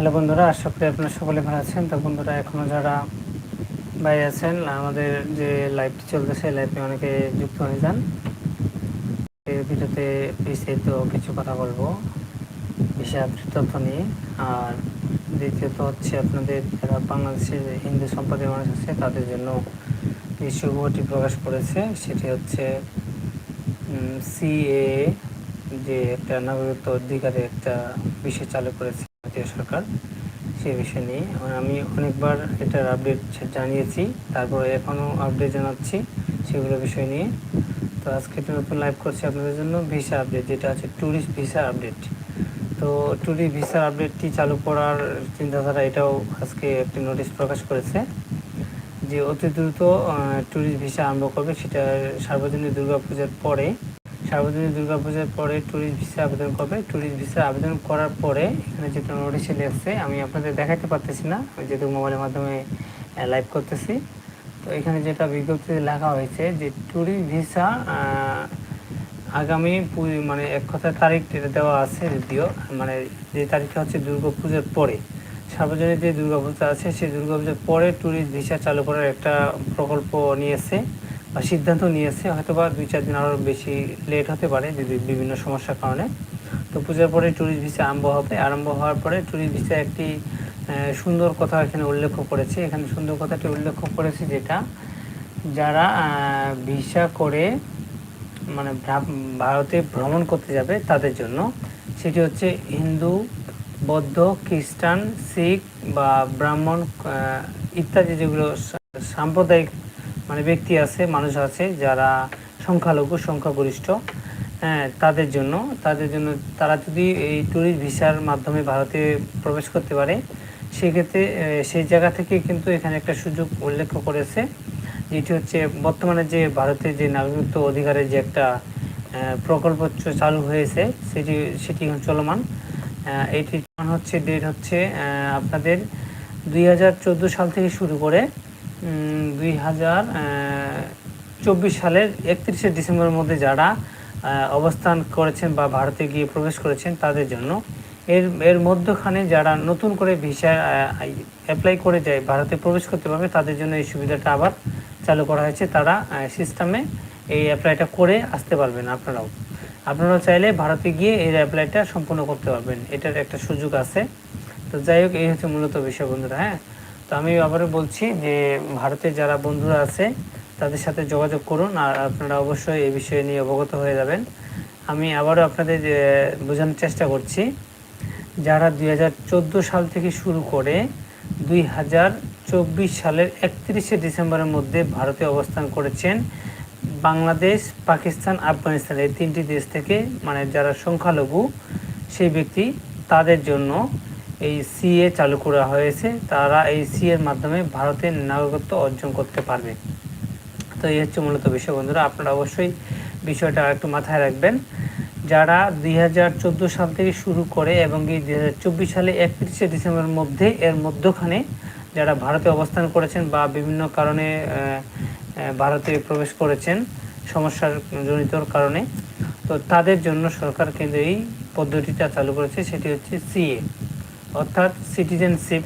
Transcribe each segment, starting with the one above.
Hello বন্ধুরা, আশা করি আপনারা সকলে ভালো আছেন। তো বন্ধুরা এখনও যারা বাইরে আছেন, আমাদের যে লাইভটি চলতেছে লাইভে অনেকে যুক্ত হয়ে যান। এই ভিডিওতে বিস্তারিত কিছু কথা বলব। বিষয় তথ্য নিয়ে। আর দ্বিতীয়ত হচ্ছে আপনাদের যারা বাংলাদেশের হিন্দু সম্প্রদায়ের মানুষ আছে, তাদের জন্য এই শুভটি প্রকাশ করেছে। সেটি হচ্ছে সিএ যে একটা নাগরিকত্ব অধিকারের একটা বিষয় চালু করেছে। ভারতীয় সরকার, সে বিষয় নিয়ে। আমি অনেকবার এটার আপডেট জানিয়েছি, তারপরে এখনও আপডেট জানাচ্ছি সেগুলো বিষয় নিয়ে। তো আজকে একটা নতুন লাইভ করছি আপনাদের জন্য ভিসা আপডেট যেটা আছে ট্যুরিস্ট ভিসা আপডেট তো ট্যুরিস্ট ভিসা আপডেটটি চালু করার চিন্তাধারা এটাও আজকে একটি নোটিশ প্রকাশ করেছে যে অতি দ্রুত ট্যুরিস্ট ভিসা আরম্ভ করবে। সেটা সার্বজনীন দুর্গাপূজার পরে সার্বজনীন দুর্গাপূজার পরে ট্যুরিস্ট ভিসা আবেদন করবে। ট্যুরিস্ট ভিসা আবেদন করার পরে এখানে যেটা নোটিশ আসছে আমি আপনাদের দেখাতে পারতেছি না যেহেতু মোবাইলের মাধ্যমে লাইভ করতেছি। তো এখানে যেটা বিজ্ঞপ্তিতে লেখা হয়েছে যে ট্যুরিস্ট ভিসা আগামী মানে এক কথা তারিখ দেওয়া আছে যদিও মানে যে তারিখটা হচ্ছে দুর্গাপূজার পরে। সার্বজনীন যে দুর্গাপূজা আছে, সেই দুর্গাপূজার পরে ট্যুরিস্ট ভিসা চালু করার একটা প্রকল্প নিয়েছে। সিদ্ধান্ত নিয়েছে হয়তো বা দুই চার দিন আরও বেশি লেট হতে পারে যদি বিভিন্ন সমস্যার কারণে। তো পূজার পরে ট্যুরিস্ট ভিসা আরম্ভ হবে। আরম্ভ হওয়ার পরে ট্যুরিস্ট ভিসা একটি সুন্দর কথা এখানে উল্লেখ করেছে। এখানে সুন্দর কথাটি উল্লেখ করেছে যেটা, যারা ভিসা করে মানে ভারতে ভ্রমণ করতে যাবে তাদের জন্য, সেটি হচ্ছে হিন্দু, বৌদ্ধ, খ্রিস্টান, শিখ বা ব্রাহ্মণ ইত্যাদি যেগুলো সাম্প্রদায়িক মানে ব্যক্তি আছে, মানুষ আছে যারা সংখ্যালঘু, সংখ্যাগরিষ্ঠ হ্যাঁ তাদের জন্য তাদের জন্য তারা যদি এই ট্যুরিস্ট ভিসার মাধ্যমে ভারতে প্রবেশ করতে পারে, সেক্ষেত্রে সেই জায়গা থেকে কিন্তু এখানে একটা সুযোগ উল্লেখ করেছে, যেটি হচ্ছে বর্তমানে যে ভারতের যে নাগরিকত্ব অধিকারের যে একটা প্রকল্প চালু হয়েছে, সেটি সেটি চলমান। এটি হচ্ছে ডেট হচ্ছে আপনাদের দুই হাজার চোদ্দ সাল থেকে শুরু করে দুই হাজার চব্বিশ সালের একত্রিশে ডিসেম্বরের মধ্যে যারা অবস্থান করেছেন বা ভারতে গিয়ে প্রবেশ করেছেন তাদের জন্য। এর এর মধ্যখানে যারা নতুন করে ভিসা অ্যাপ্লাই করে যায়, ভারতে প্রবেশ করতে পারবে, তাদের জন্য এই সুবিধাটা আবার চালু করা হয়েছে। তারা সিস্টেমে এই অ্যাপ্লাইটা করে আসতে পারবেন আপনারাও। আপনারাও চাইলে ভারতে গিয়ে এই অ্যাপ্লাইটা সম্পূর্ণ করতে পারবেন। এটার একটা সুযোগ আছে। তো যাই হোক, এই হচ্ছে মূলত বিষয় বন্ধুরা হ্যাঁ? তো আমি আবারও বলছি যে ভারতে যারা বন্ধুরা আছে, তাদের সাথে যোগাযোগ করুন আর আপনারা অবশ্যই এই বিষয়ে নিয়ে অবগত হয়ে যাবেন। আমি আবারও আপনাদের বোঝানোর চেষ্টা করছি, যারা দুই হাজার চোদ্দ সাল থেকে শুরু করে দুই হাজার চব্বিশ সালের একত্রিশে ডিসেম্বরের মধ্যে ভারতে অবস্থান করেছেন বাংলাদেশ, পাকিস্তান, আফগানিস্তান, এই তিনটি দেশ থেকে মানে যারা সংখ্যালঘু, সেই ব্যক্তি, তাদের জন্য এই সিএ চালু করা হয়েছে, তারা এই সি এর মাধ্যমে ভারতের নাগরিকত্ব অর্জন করতে পারবে। তো এই হচ্ছে মূলত বিষয় বন্ধুরা, আপনারা অবশ্যই বিষয়টা একটু মাথায় রাখবেন। যারা দুই হাজার চোদ্দ সাল থেকে শুরু করে এবং এই দুই হাজার চব্বিশ সালে একত্রিশে ডিসেম্বরের মধ্যে, এর মধ্যখানে যারা ভারতে অবস্থান করেছেন বা বিভিন্ন কারণে ভারতে প্রবেশ করেছেন, সমস্যার জনিতর কারণে, তো তাদের জন্য সরকার কিন্তু এই পদ্ধতিটা চালু করেছে, সেটি হচ্ছে সিএ অর্থাৎ সিটিজেনশিপ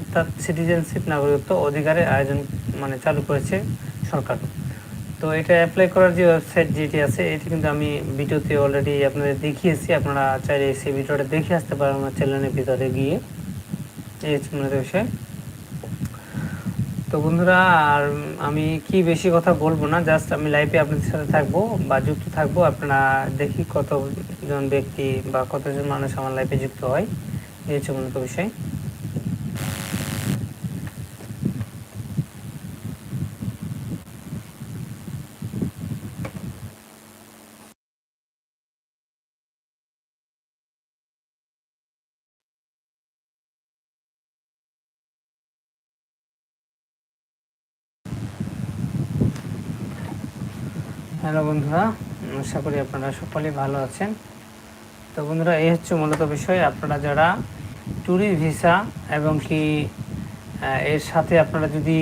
অর্থাৎ সিটিজেনশিপ নাগরিকত্ব অধিকারের আয়োজন মানে চালু করেছে সরকার। তো এটা অ্যাপ্লাই করার যে ওয়েবসাইট যেটি আছে, এটি কিন্তু আমি ভিডিওতে অলরেডি আপনাদের দেখিয়েছি। আপনারা চাইলে সেই ভিডিওটা দেখে আসতে পারেন আমার চ্যানেলের ভিতরে গিয়ে। এই হচ্ছে তো বন্ধুরা, আর আমি কি বেশি কথা বলব না জাস্ট আমি লাইভে আপনাদের সাথে থাকব বা যুক্ত থাকব। আপনারা দেখি কতজন ব্যক্তি বা কতজন মানুষ আমার লাইফে যুক্ত হয়। মূলত বিষয়। হ্যালো বন্ধুরা, আশা করি আপনারা সকলেই ভালো আছেন। তো বন্ধুরা, এই হচ্ছে মূলত বিষয়। আপনারা যারা ট্যুরিস্ট ভিসা এবং কি এর সাথে আপনারা যদি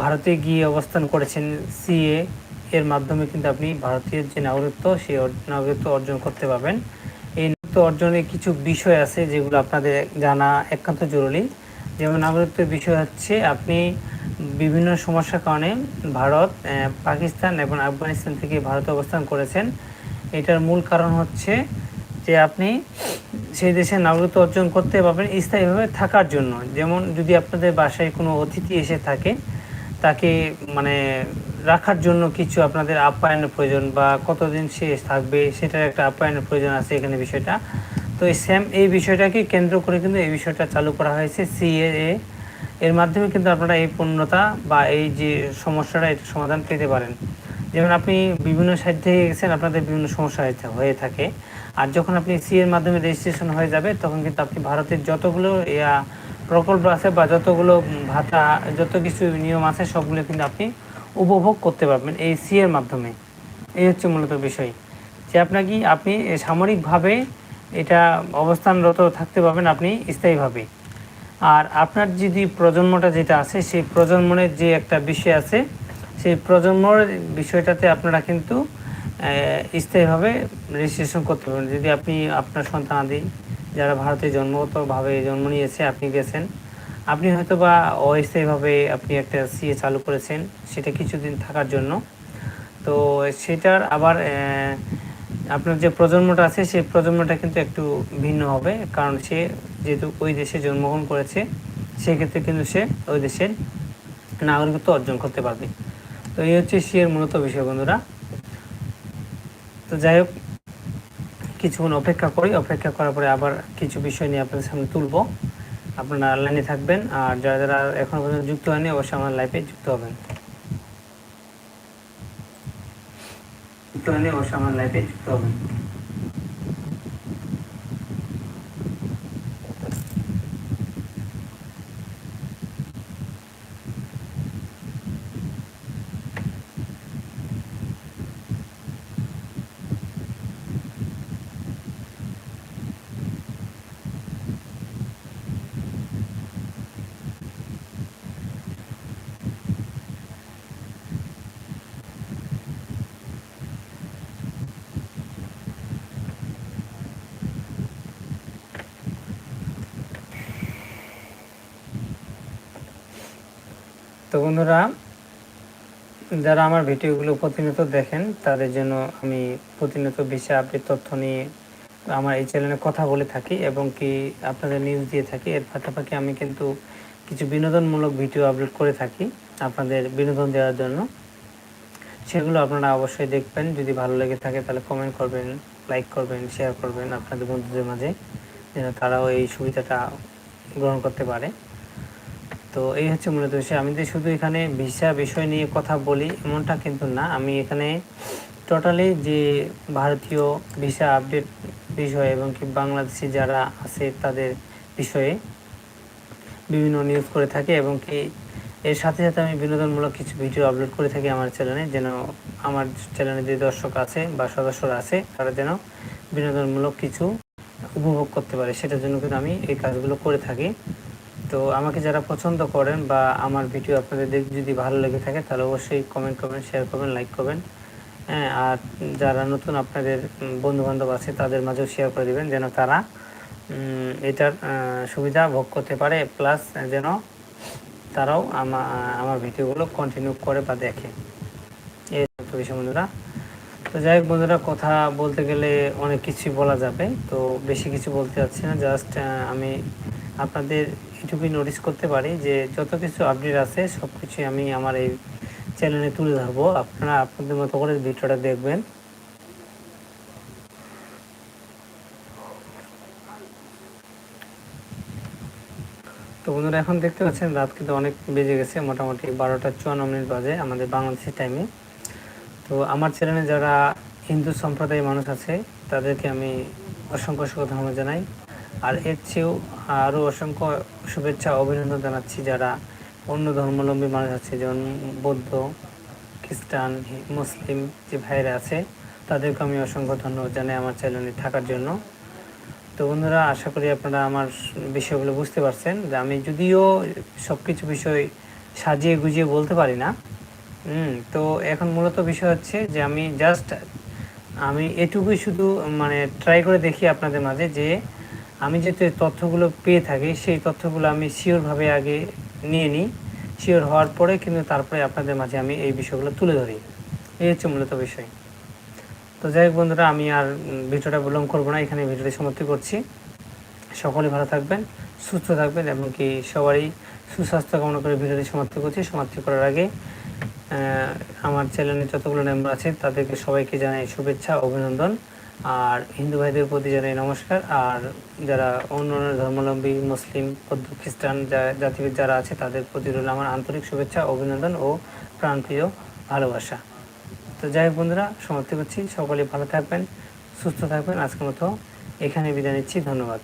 ভারতে গিয়ে অবস্থান করেছেন সিএ, এর মাধ্যমে কিন্তু আপনি ভারতীয় যে নাগরিকত্ব, সেই নাগরিকত্ব অর্জন করতে পারবেন। এই নাগরিকত্ব অর্জনের কিছু বিষয় আছে যেগুলো আপনাদের জানা একান্ত জরুরি। যেমন নাগরিকত্বের বিষয় হচ্ছে, আপনি বিভিন্ন সমস্যার কারণে ভারত পাকিস্তান এবং আফগানিস্তান থেকে ভারতে অবস্থান করেছেন। এটার মূল কারণ হচ্ছে যে আপনি সেই দেশে নাগরিকত্ব অর্জন করতে পারবেন স্থায়ীভাবে থাকার জন্য। যেমন যদি আপনাদের বাসায় কোনো অতিথি এসে থাকে, তাকে মানে রাখার জন্য কিছু আপনাদের আপ্যায়নের প্রয়োজন বা কতদিন সে থাকবে সেটার একটা আপ্যায়নের প্রয়োজন আছে এখানে বিষয়টা। তো এই স্যাম, এই বিষয়টাকে কেন্দ্র করে কিন্তু এই বিষয়টা চালু করা হয়েছে সিএএ। এর মাধ্যমে কিন্তু আপনারা এই পূর্ণতা বা এই যে সমস্যাটা এটা সমাধান পেতে পারেন। যেমন আপনি বিভিন্ন সাইড থেকে গেছেন, আপনাদের বিভিন্ন সমস্যা হয়ে থাকে। আর যখন আপনি সি এর মাধ্যমে রেজিস্ট্রেশন হয়ে যাবে, তখন কিন্তু আপনি ভারতের যতগুলো প্রকল্প আছে বা যতগুলো ভাতা, যত কিছু নিয়ম আছে, সবগুলো কিন্তু আপনি উপভোগ করতে পারবেন এই সি এর মাধ্যমে। এই হচ্ছে মূলত বিষয়। যে আপনাকে, আপনি সামরিকভাবে এটা অবস্থানরত থাকতে পারবেন আপনি স্থায়ীভাবে। আর আপনার যদি প্রজন্মটা যেটা আছে, সেই প্রজন্মের যে একটা বিষয় আছে, সেই প্রজন্মর বিষয়টাতে আপনারা কিন্তু স্থায়ীভাবে রেজিস্ট্রেশন করতে পারবেন যদি আপনি আপনার সন্তানাদি যারা ভারতে জন্মগতভাবে জন্ম নিয়েছে, আপনি গেছেন। আপনি হয়তো বা অস্থায়ীভাবে আপনি একটা সিএ চালু করেছেন, সেটা কিছুদিন থাকার জন্য। তো সেটার আবার আপনার যে প্রজন্মটা আছে, সেই প্রজন্মটা কিন্তু একটু ভিন্ন হবে। কারণ সে যেহেতু ওই দেশে জন্মগ্রহণ করেছে, সেক্ষেত্রে কিন্তু সে ওই দেশের নাগরিকত্ব অর্জন করতে পারবে। তো এই হচ্ছে সিএর মূলত বিষয় বন্ধুরা। তো যাই হোক, কিছুক্ষণ অপেক্ষা করি। অপেক্ষা করার পরে আবার কিছু বিষয় নিয়ে আপনাদের সামনে তুলবো। আপনারা লাইনে থাকবেন আর যারা যারা এখনও পর্যন্ত যুক্ত হয়নি, অবশ্যই আমার লাইফে যুক্ত হবেন। যুক্ত হয়নি, অবশ্যই আমার লাইফে যুক্ত হবেন। তো বন্ধুরা, যারা আমার ভিডিওগুলো প্রতিনিয়ত দেখেন, তাদের জন্য আমি প্রতিনিয়ত বিষয় আপডেট তথ্য নিয়ে আমার এই চ্যানেলে কথা বলে থাকি এবং কি আপনাদের নিউজ দিয়ে থাকি। এর পাশাপাশি আমি কিন্তু কিছু বিনোদনমূলক ভিডিও আপলোড করে থাকি আপনাদের বিনোদন দেওয়ার জন্য। সেগুলো আপনারা অবশ্যই দেখবেন। যদি ভালো লেগে থাকে তাহলে কমেন্ট করবেন লাইক করবেন শেয়ার করবেন আপনাদের বন্ধুদের মাঝে, যেন তারাও এই সুবিধাটা গ্রহণ করতে পারে। তো এই হচ্ছে মূলত বিষয়। আমি যে শুধু এখানে ভিসা বিষয় নিয়ে কথা বলি এমনটা কিন্তু না। আমি এখানে টোটালি যে ভারতীয় ভিসা আপডেট বিষয় এবং কি বাংলাদেশি যারা আছে তাদের বিষয়ে বিভিন্ন নিউজ করে থাকি এবং কি এর সাথে সাথে আমি বিনোদনমূলক কিছু ভিডিও আপলোড করে থাকি আমার চ্যানেলে যেন আমার চ্যানেলে যে দর্শক আছে বা সদস্যরা আছে, তারা যেন বিনোদনমূলক কিছু উপভোগ করতে পারে। সেটার জন্য কিন্তু আমি এই কাজগুলো করে থাকি। তো আমাকে যারা পছন্দ করেন বা আমার ভিডিও আপনাদের দেখ যদি ভালো লেগে থাকে, তাহলে অবশ্যই কমেন্ট করবেন শেয়ার করবেন লাইক করবেন। হ্যাঁ আর যারা নতুন আপনাদের বন্ধু বান্ধব আছে, তাদের মাঝেও শেয়ার করে দিবেন, যেন তারা এটার সুবিধা ভোগ করতে পারে প্লাস যেন তারাও আমা- আমার ভিডিওগুলো কন্টিনিউ করে বা দেখে। এই বিষয় বন্ধুরা। তো যাই হোক বন্ধুরা, কথা বলতে গেলে অনেক কিছুই বলা যাবে, তো বেশি কিছু বলতে চাচ্ছি না জাস্ট আমি আপনাদের এটুকুই নোটিস করতে পারি যে যত কিছু আপডেট আছে সব কিছুই আমি আমার এই চ্যানেলে তুলে ধরবো। আপনারা আপনাদের মতো করে ভিডিওটা দেখবেন। তো বন্ধুরা, এখন দেখতে পাচ্ছেন রাত কিন্তু অনেক বেজে গেছে, মোটামুটি বারোটা চুয়ান্ন মিনিট বাজে আমাদের বাংলাদেশের টাইমে তো আমার চ্যানেলে যারা হিন্দু সম্প্রদায়ের মানুষ আছে, তাদেরকে আমি অসংখ্য অসংখ্য ধন্যবাদ জানাই। আর এর চেয়েও আরও অসংখ্য শুভেচ্ছা অভিনন্দন জানাচ্ছি যারা অন্য ধর্মাবলম্বী মানুষ আছে, যেমন বৌদ্ধ, খ্রিস্টান, মুসলিম যে ভাইয়েরা আছে, তাদেরকে আমি অসংখ্য ধন্যবাদ জানাই আমার চ্যানেলে থাকার জন্য। তো বন্ধুরা, আশা করি আপনারা আমার বিষয়গুলো বুঝতে পারছেন। যে আমি যদিও সব কিছু বিষয় সাজিয়ে গুজিয়ে বলতে পারি না, হুম, তো এখন মূলত বিষয় হচ্ছে যে আমি জাস্ট আমি এটুকুই শুধু মানে ট্রাই করে দেখি আপনাদের মাঝে যে আমি যে তথ্যগুলো পেয়ে থাকি, সেই তথ্যগুলো আমি শিওরভাবে আগে নিয়ে নিই। শিওর হওয়ার পরে কিন্তু তারপরে আপনাদের মাঝে আমি এই বিষয়গুলো তুলে ধরি। এই হচ্ছে মূলত বিষয়। তো যাই হোক বন্ধুরা, আমি আর ভিডিওটা বিলম্ব করব না এখানে ভিডিওটি সমাপ্তি করছি। সকলে ভালো থাকবেন, সুস্থ থাকবেন এবং কি সবারই সুস্বাস্থ্য কামনা করে ভিডিওটি সমাপ্তি করছি। সমাপ্তি করার আগে আমার চ্যানেলে যতগুলো মেম্বার আছে, তাদেরকে সবাইকে জানাই শুভেচ্ছা, অভিনন্দন। আর হিন্দু ভাইদের প্রতি জানাই নমস্কার। আর যারা অন্য অন্য ধর্মাবলম্বী, মুসলিম, বৌদ্ধ, খ্রিস্টান জাতিভেদ যারা আছে, তাদের প্রতি রইল আমার আন্তরিক শুভেচ্ছা, অভিনন্দন ও প্রাণপ্রিয় ভালোবাসা। তো যাই হোক বন্ধুরা, সমাপ্তি করছি। সকলে ভালো থাকবেন, সুস্থ থাকবেন। আজকের মতো এখানে বিদায় নিচ্ছি। ধন্যবাদ।